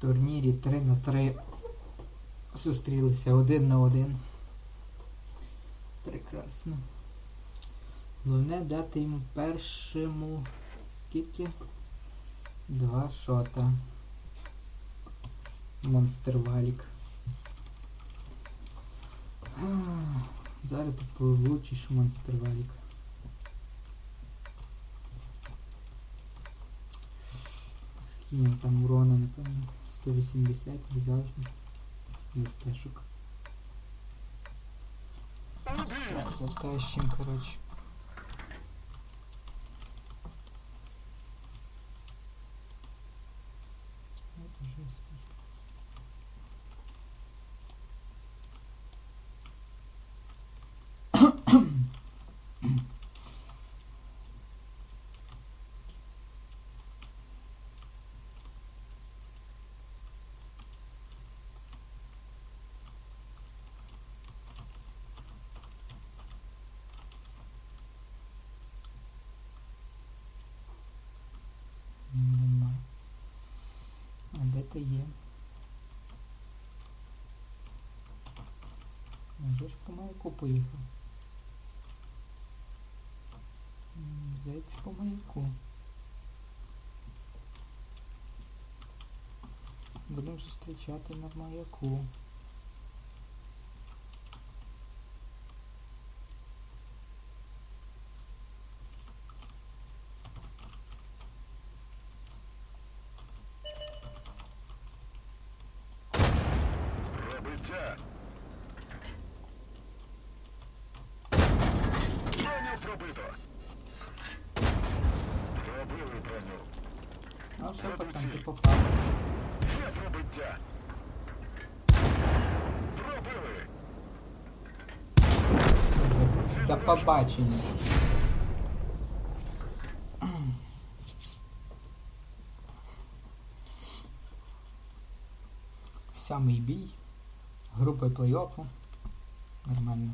турнірі 3 на 3 зустрілися один на один. Прекрасно. Головне дати йому першому скільки? Два шота. Монстр валік. Зараз ти получиш монстр валік. Йому там урона, напевно. 180 же містешок. Так, затащим, коротше. Вот уже слышно. А ти є? Вже ж по маяку поїхав. М, Здається, по маяку. Будемо зустрічати на маяку. Ти попав. Пробиття. Пробили. До побачення. Сьомий бій. Групи плей-оффу. Нормально.